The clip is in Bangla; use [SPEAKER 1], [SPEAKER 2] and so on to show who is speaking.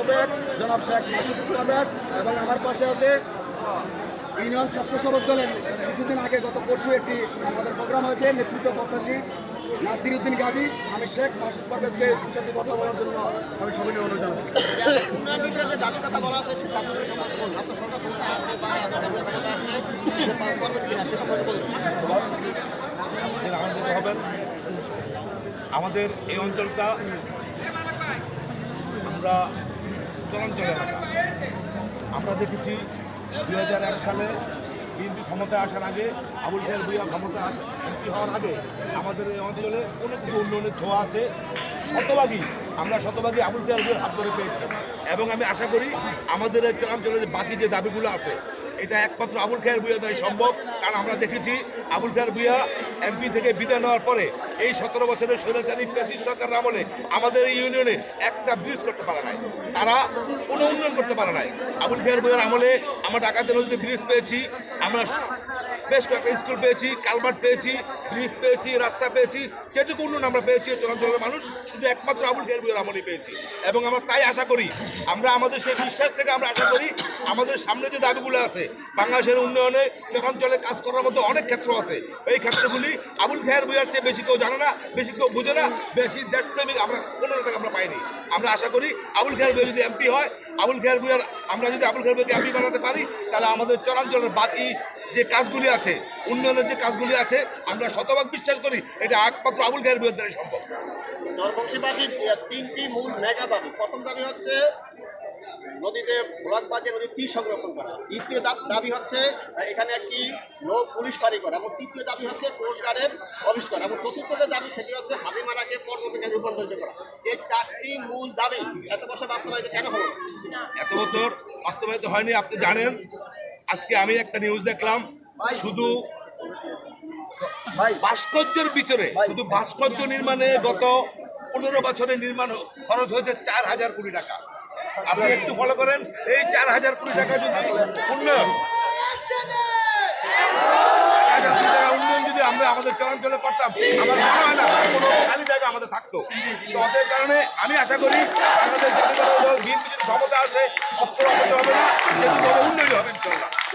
[SPEAKER 1] ওবেদ জনাব শেখ মাসুদুল পারভেজ এবং আমার পাশে আছে ইউনিয়ন স্বেচ্ছাসেবক দলের কিছুদিন আগে গত পরশু একটি আমাদের প্রোগ্রাম হয়েছে নেতৃত্ব প্রত্যাশী নাসির উদ্দিন গাজী। আমি শেখ মাসুদ পারভেজকে চারটি কথা বলার জন্য আমি সবাই অনুরোধ জানাচ্ছি।
[SPEAKER 2] আমাদের এই অঞ্চলটা আমরা চলাঞ্চল এলাকা আমরা দেখেছি দুই হাজার এক সালে বিএনপি ক্ষমতায় আসার আগে আবুল খেয়ার ভুইয়া ক্ষমতা এমপি হওয়ার আগে আমাদের এই অঞ্চলে অনেক কিছু উন্নয়নের ছোঁয়া আছে। শতভাগই, আমরা শতভাগই আবুল খেয়ার ভুইয়ার হাত ধরে পেয়েছি। এবং আমি আশা করি আমাদের এই চলাঞ্চলে বাকি যে দাবিগুলো আছে এটা একমাত্র আবুল খায়ের ভুইয়া দ্বারাই সম্ভব। কারণ আমরা দেখেছি আবুল খায়ের ভুইয়া এমপি থেকে বিদায় নেওয়ার পরে এই সতেরো বছরের স্বৈরাচারী প্যাসিস সরকারের আমলে আমাদের এই ইউনিয়নে একটা ব্রিজ করতে পারে নাই। তারা কোনো উন্নয়ন করতে পারে নাই। আবুল খায়ের ভুইয়ার আমলে আমরা ডাকাতের নদীতে ব্রিজ পেয়েছি। আমরা বেশ কয়েকটা স্কুল পেয়েছি কালভার্ট পেয়েছি, ব্রিজ পেয়েছি, রাস্তা পেয়েছি, যেটুকু উন্নয়ন আমরা পেয়েছি চলাচলের মানুষ, শুধু একমাত্র আবুল খের বইয়ের আমলেই পেয়েছি। এবং আমরা তাই আশা করি, আমরা আমাদের সেই বিশ্বাস থেকে আমরা আশা করি, আমাদের সামনে যে দাবিগুলো আছে, বাংলাদেশের উন্নয়নে চলাঞ্চলে কাজ করার মতো অনেক ক্ষেত্র আছে, এই ক্ষেত্রগুলি আবুল খেয়ার বইয়ার চেয়ে বেশি কেউ জানে না, বেশি কেউ বুঝে না, বেশি দেশপ্রেমিক আমরা কোনো নেতাকে আমরা পাইনি। আমরা আশা করি আবুল খেয়ার বই যদি এমপি হয়, আবুল খেয়ার বইয়ার আমরা যদি আবুল খেয়ার বইকে এমপি বানাতে পারি, তাহলে আমাদের চরাঞ্চলের বাকি যে কাজগুলি আছে উন্নয়নের যে কাজগুলি আছে আমরা শতভাগ বিশ্বাস করি এটা একমাত্র আবুল খেয়ার দ্বারাই সম্ভব।
[SPEAKER 3] জলবংশীবাসীর তিনটি মূল মেগা দাবি প্রথম দাবি হচ্ছে নদীতে ব্লক বাজে নদীর তীর সংরক্ষণ করা। দ্বিতীয় দাবি হচ্ছে এখানে একটি লো পুলিশ ফাঁড়ি করা এবং তৃতীয় দাবি হচ্ছে কোস্ট গার্ডের অফিস করা এবং চতুর্থ যে দাবি সেটি হচ্ছে হাদিমারাকে পর্যটকে রূপান্তরিত করা। এই চারটি মূল দাবি এত বছর বাস্তবায়িত কেন হলো?
[SPEAKER 2] এত বছর বাস্তবায়িত হয়নি আপনি জানেন? আজকে আমি একটা নিউজ দেখলাম শুধু ভাস্কর্যের ভিতরে শুধু ভাস্কর্য নির্মাণে গত পনেরো বছরের নির্মাণ খরচ হয়েছে চার হাজার কোটি টাকা। আপনি একটু ফলো করেন এই চার হাজার কোটি টাকা যদি উন্নয়ন হাজার কোটি টাকা উন্নয়ন যদি আমরা আমাদের চলাঞ্চলে করতাম আমার মনে হয় না কোনো খালি জায়গা আমাদের থাকতো। তো অতএব কারণে আমি আশা করি বাংলাদেশ জাতীয় দল বিএনপি যদি ক্ষমতা আসে অক্ষর অপচয় হবে না হবে উন্নয়ন হবে ইনশাল্লাহ